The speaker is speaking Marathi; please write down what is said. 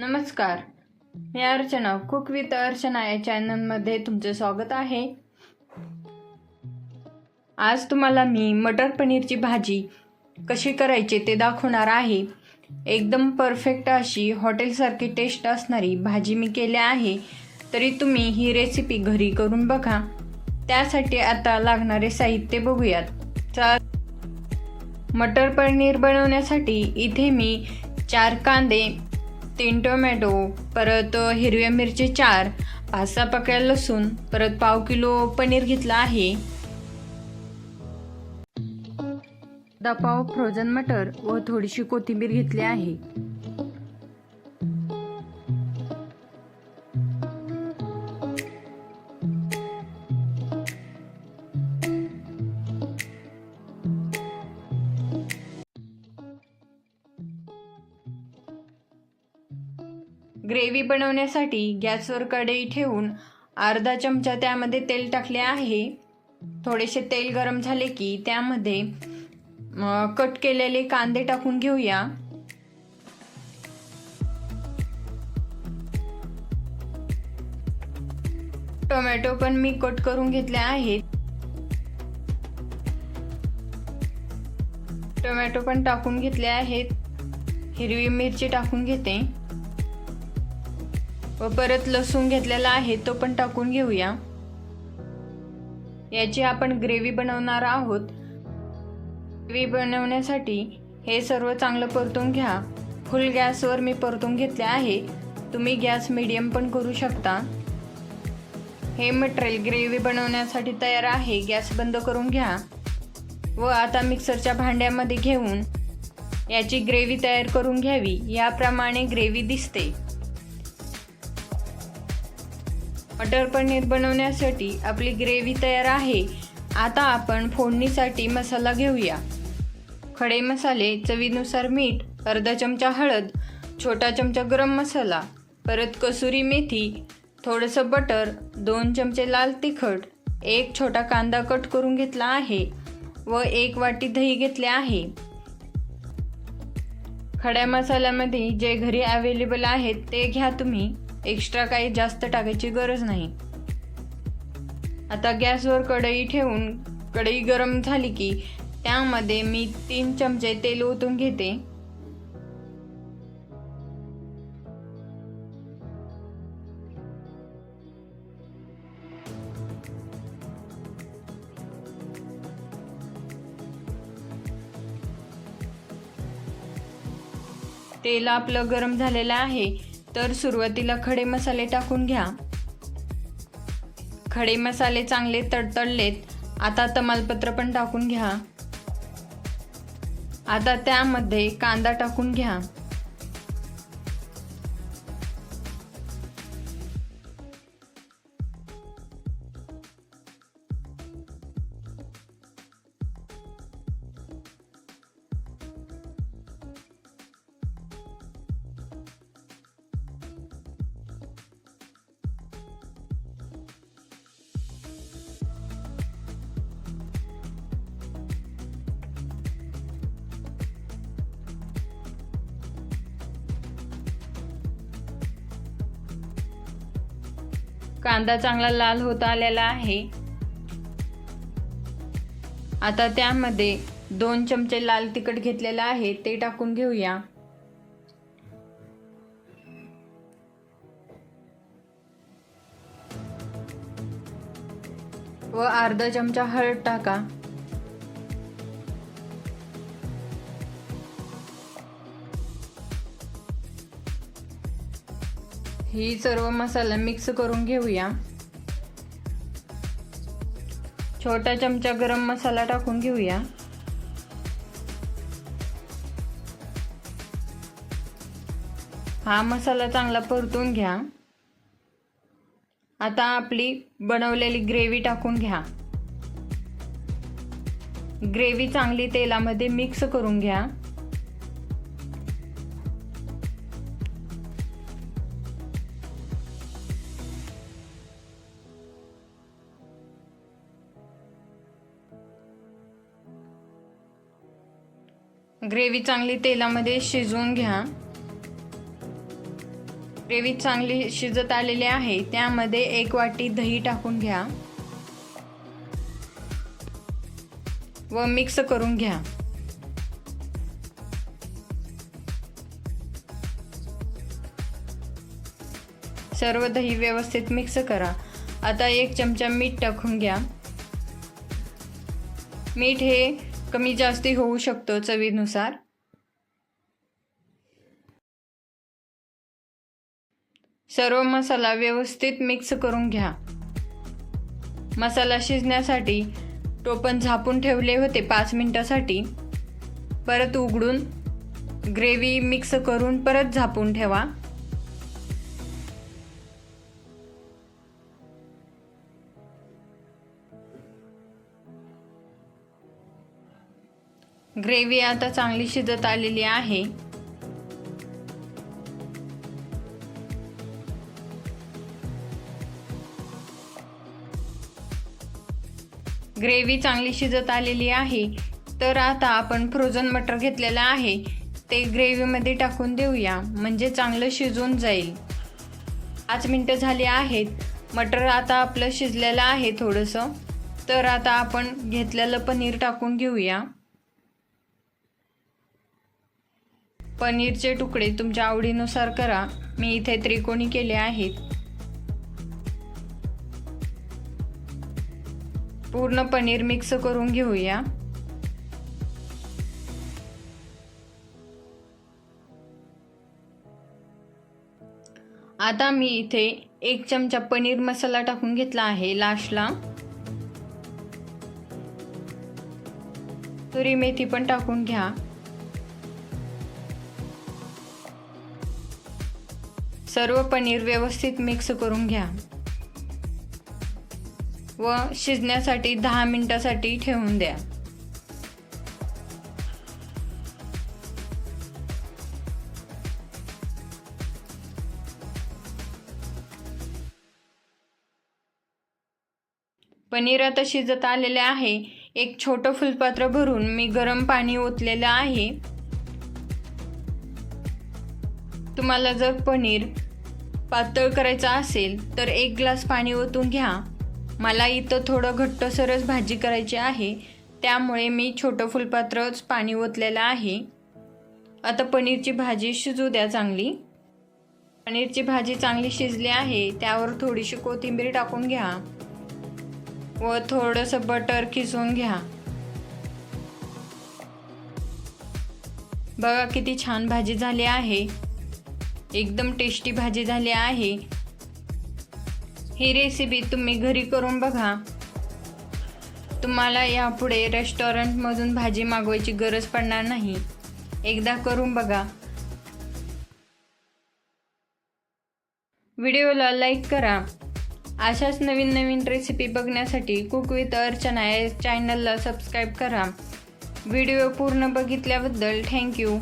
नमस्कार. मी अर्चना कुक विथ अर्चना या चॅनलमध्ये तुमचं स्वागत आहे. आज तुम्हाला मी मटर पनीरची भाजी कशी करायची ते दाखवणार आहे. एकदम परफेक्ट अशी हॉटेलसारखी टेस्ट असणारी भाजी मी केली आहे. तरी तुम्ही ही रेसिपी घरी करून बघा. त्यासाठी आता लागणारे साहित्य बघूयात. मटर पनीर बनवण्यासाठी इथे मी चार कांदे तीन टोमॅटो परत हिरव्या मिरची चार पाच सहा पकड्या लसूण परत पाव किलो पनीर घेतला आहे. दहा पाव फ्रोझन मटर व थोडीशी कोथिंबीर घेतली आहे. ग्रेव्ही बनवण्यासाठी गॅसवर कढई ठेवून अर्धा चमचा त्यामध्ये तेल टाकले आहे. थोडेसे तेल गरम झाले की त्यामध्ये कट केलेले कांदे टाकून घेऊया. टोमॅटो पण मी कट करून घेतले आहेत टोमॅटो पण टाकून घेतले आहेत. हिरवी मिरची टाकून घेते. व परत लसूण घेतलेला आहे तो पण टाकून घेऊया. याची आपण ग्रेव्ही बनवणार आहोत. ग्रेव्ही बनवण्यासाठी हे सर्व चांगलं परतून घ्या. फुल गॅसवर मी परतून घेतले आहे. तुम्ही गॅस मिडियम पण करू शकता. हे मटेरियल ग्रेव्ही बनवण्यासाठी तयार आहे. गॅस बंद करून घ्या. व आता मिक्सरच्या भांड्यामध्ये घेऊन याची ग्रेव्ही तयार करून घ्यावी. याप्रमाणे ग्रेव्ही दिसते. मटर पनीर बनवण्यासाठी आपली ग्रेव्ही तयार आहे. आता आपण फोडणीसाठी मसाला घेऊया. खडे मसाले चवीनुसार मीठ अर्धा चमचा हळद छोटा चमचा गरम मसाला परत कसुरी मेथी थोडंसं बटर दोन चमचे लाल तिखट एक छोटा कांदा कट करून घेतला आहे व एक वाटी दही घेतले आहे. खड्या मसाल्यामध्ये जे घरी अवेलेबल आहेत ते घ्या तुम्ही. एक्स्ट्रा काही जास्त टाकायची गरज नाही. आता गॅसवर कढई ठेवून कढई गरम झाली की त्यामध्ये मी तीन चमचे तेल ओतून घेते. तेल आपलं गरम झालेलं आहे. तर सुरुवातीला खडे मसाले टाकून घ्या. खडे मसाले चांगले तडतडलेत. आता तमालपत्र पण टाकून घ्या. आता त्यामध्ये कांदा टाकून घ्या. कांदा चांगला लाल होत आलेला आहे. आता त्यामध्ये दोन चमचे लाल तिखट घेतलेलं आहे ते टाकून घेऊया. व अर्धा चमचा हळद टाका. ही सर्व मसाला मिक्स करून घेऊया. छोटा चमचा गरम मसाला टाकून घेऊया. हा मसाला चांगला परतून घ्या. आता आपली बनवलेली ग्रेव्ही टाकून घ्या. ग्रेव्ही चांगली तेलामध्ये मिक्स करून घ्या. ग्रेव्ही चांगली तेलामध्ये शिजवून घ्या. ग्रेव्ही चांगली शिजत आलेली आहे त्यामध्ये एक वाटी दही टाकून घ्या. व मिक्स करून घ्या. सर्व दही व्यवस्थित मिक्स करा. आता एक चमचा मीठ टाकून घ्या. मीठ हे कमी जास्ती होऊ शकतो चवीनुसार. सर्व मसाला व्यवस्थित मिक्स करून घ्या. मसाला शिजण्यासाठी टोपण झापून ठेवले होते पाच मिनटासाठी. परत उघडून ग्रेव्ही मिक्स करून परत झापून ठेवा. ग्रेव्ही आता चांगली शिजत आलेली आहे. ग्रेव्ही चांगली शिजत आलेली आहे. तर आता आपण फ्रोझन मटर घेतलेलं आहे. ते ग्रेव्हीमध्ये टाकून देऊया. म्हणजे चांगलं शिजून जाईल. पाच मिनटं झाली आहेत. मटर आता आपलं शिजलेलं आहे थोडंसं. तर आता आपण घेतलेलं पनीर टाकून घेऊया. पनीरचे तुकडे तुमच्या आवडीनुसार करा. मी इथे त्रिकोणी केले आहेत. पूर्ण पनीर मिक्स करून घेऊया. आता मी इथे एक चमचा पनीर मसाला टाकून घेतला आहे लास्टला. तुरी मेथी पण टाकून घ्या. सर्व पनीर व्यवस्थित मिक्स करून घ्या. व शिजण्यासाठी दहा मिनिटासाठी ठेवून द्या. पनीर आता शिजत आलेले आहे. एक छोटं फुलपात्र भरून मी गरम पाणी ओतलेलं आहे. तुम्हाला जर पनीर पातळ करायचं असेल तर एक ग्लास पाणी ओतून घ्या. मला इथं थोडं घट्टसरच भाजी करायची आहे. त्यामुळे मी छोटं फुलपात्रच पाणी ओतलेलं आहे. आता पनीरची भाजी शिजू द्या चांगली. पनीरची भाजी चांगली शिजली आहे त्यावर थोडीशी कोथिंबीर टाकून घ्या. व थोडंसं बटर खिसून घ्या. बघा किती छान भाजी झाली आहे. एकदम टेस्टी भाजी झाली आहे. ही रेसिपी तुम्ही घरी करून बघा. तुम्हाला यापुढे रेस्टॉरंटमधून भाजी मागवायची गरज पडणार नाही. एकदा करून बघा. व्हिडिओला लाईक करा. अशाच नवीन नवीन रेसिपी बघण्यासाठी कुक विथ अर्चना या चॅनलला सबस्क्राईब करा. व्हिडिओ पूर्ण बघितल्याबद्दल थँक्यू